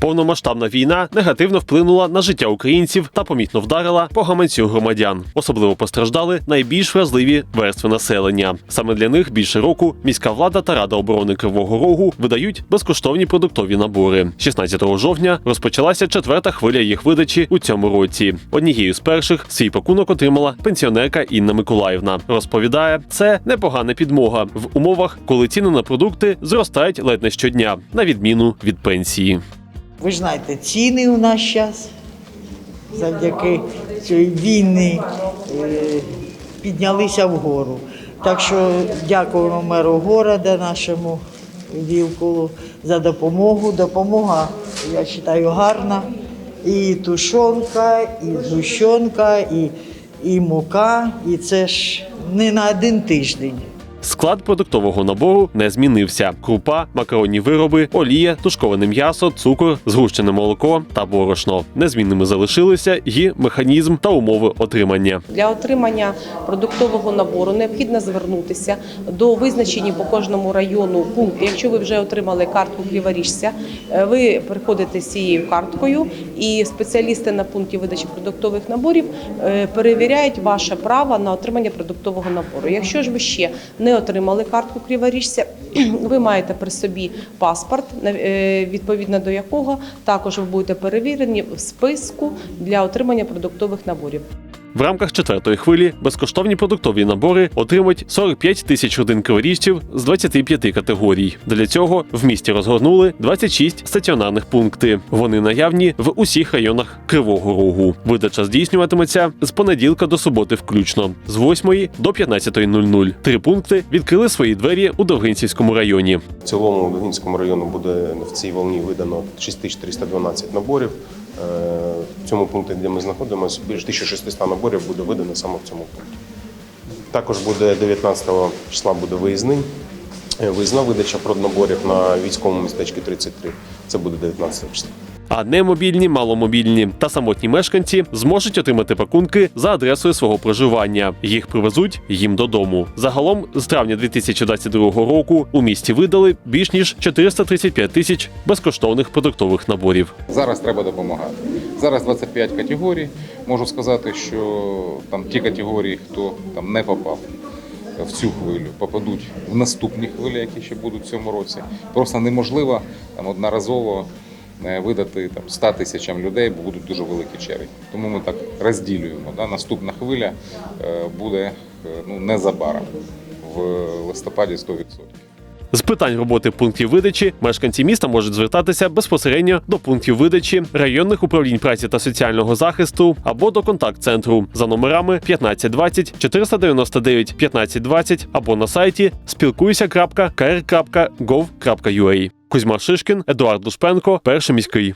Повномасштабна війна негативно вплинула на життя українців та помітно вдарила по гаманцю громадян. Особливо постраждали найбільш вразливі верстви населення. Саме для них більше року міська влада та рада оборони Кривого Рогу видають безкоштовні продуктові набори. 16 жовтня розпочалася четверта хвиля їх видачі у цьому році. Однією з перших свій пакунок отримала пенсіонерка Інна Миколаївна. Розповідає, це непогана підмога в умовах, коли ціни на продукти зростають ледь не щодня, на відміну від пенсії. Ви знаєте, ціни у нас зараз завдяки цій війні е, піднялися вгору. Так що дякуємо меру города, нашому Вілкулу за допомогу. Допомога, я вважаю, гарна. І тушонка, і згущенка, і, і мука. І це ж не на один тиждень. Склад продуктового набору не змінився: крупа, макаронні вироби, олія, тушковане м'ясо, цукор, згущене молоко та борошно. Незмінними залишилися і механізм та умови отримання. Для отримання продуктового набору необхідно звернутися до визначені по кожному району пункти. Якщо ви вже отримали картку Криворіжця, е, ви приходите з цією карткою, і спеціалісти на пункті видачі продуктових наборів е, перевіряють ваше право на отримання продуктового набору. Якщо ж ви ще не отримали картку Криворіжця, ви маєте при собі паспорт, е, відповідно до якого також ви будете перевірені в списку для отримання продуктових наборів. В рамках четвертої хвилі безкоштовні продуктові набори отримують 45 тисяч родин криворіжців з 25 категорій. Для цього в місті розгорнули 26 стаціонарних пункти. Вони наявні в усіх районах Кривого Рогу. Видача здійснюватиметься з понеділка до суботи включно, з 8 до 15.00. Три пункти відкрили свої двері у Довгинцівському районі. В цілому в Догінському району буде в цій волні видано 6312 наборів. Е, В цьому пункті, де ми знаходимося, більше 1600 наборів буде видано саме в цьому пункті. Також буде 19 числа буде виїзний. е, Виїзна видача проднаборів на військовому містечку 33. Це буде 19 числа. А немобільні, маломобільні та самотні мешканці зможуть отримати пакунки за адресою свого проживання. Їх привезуть їм додому. Загалом з травня 2022 року у місті видали більш ніж 435 тисяч безкоштовних продуктових наборів. Зараз треба допомагати. Зараз 25 категорій. Можу сказати, що там ті категорії, хто там не попав в цю хвилю, попадуть в наступні хвилі, які ще будуть в цьому році. Просто неможливо там одноразово видати там 100 тисячам людей, бо будуть дуже великі черги. Тому ми так розділюємо. Да? Наступна хвиля е, буде е, ну, незабаром в листопаді 100%. З питань роботи пунктів видачі мешканці міста можуть звертатися безпосередньо до пунктів видачі районних управлінь праці та соціального захисту або до контакт-центру за номерами 1520 499 1520 або на сайті спілкуйся.kr.gov.ua. Кузьма Шишкін, Едуард Лушпенко, перший міський.